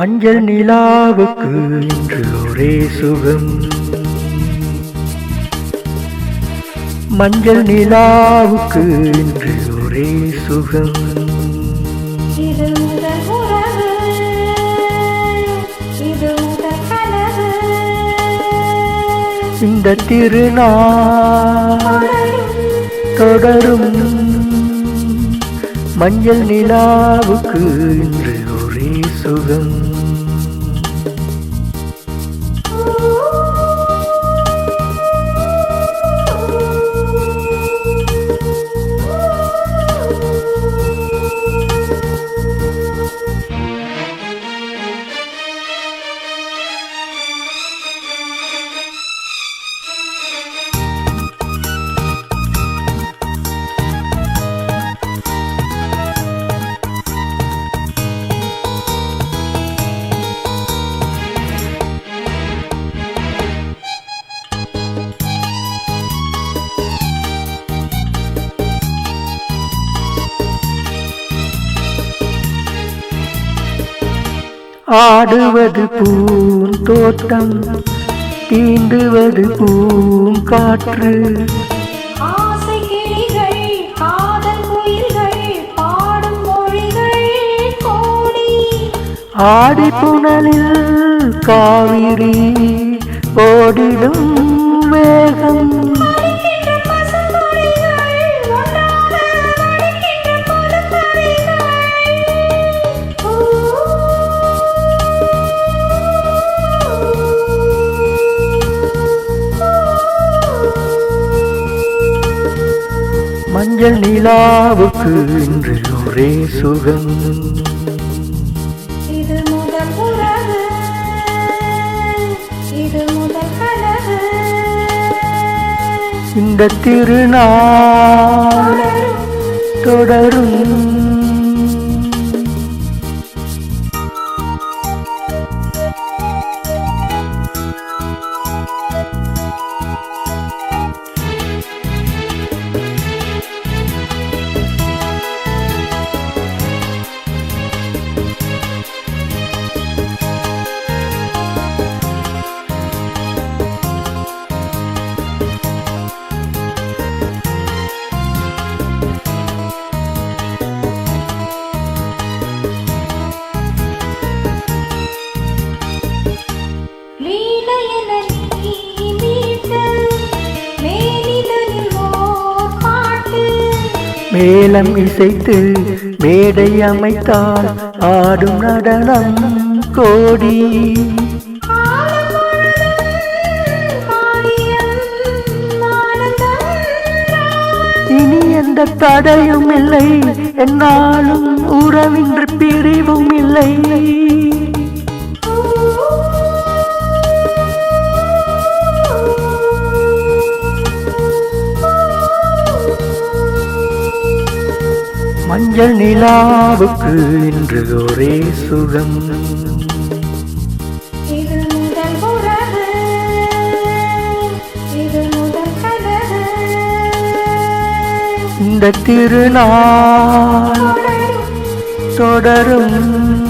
மஞ்சள் நிலாவுக்கு இன்று ஒரே சுகம். மஞ்சள் நிலாவுக்கு இன்று ஒரே சுகம். இந்த திருநாள் தொடரும். மஞ்சள் நிலாவுக்கு இன்று ஒரே சுகம். ஆடுவது பூந்தோட்டம் தீண்டுவது பூங்காற்று ஆசை கிளிகள் காதல் குயில்கள் பாடும் மொழிகள் கோடி. ஆடி புனலில் காவிரி ஓடிடும் வேகம் மஞ்சள் நிலாவுக்கு இன்று ஒரே சுகம். இது முதல் உறவு. இது முதல் கனவு. இந்த திருநாள் தொடரும். மேலம் இசைத்து மேடை அமைத்தால் ஆடும் நடனம் கோடி. இனி எந்த தடையும் இல்லை என்னாலும் உறவின்றி பிரிவும் இல்லை. மஞ்சள் நிலாவுக்கு இன்று ஒரே சுகம். இந்த திருநாள் தொடரும்.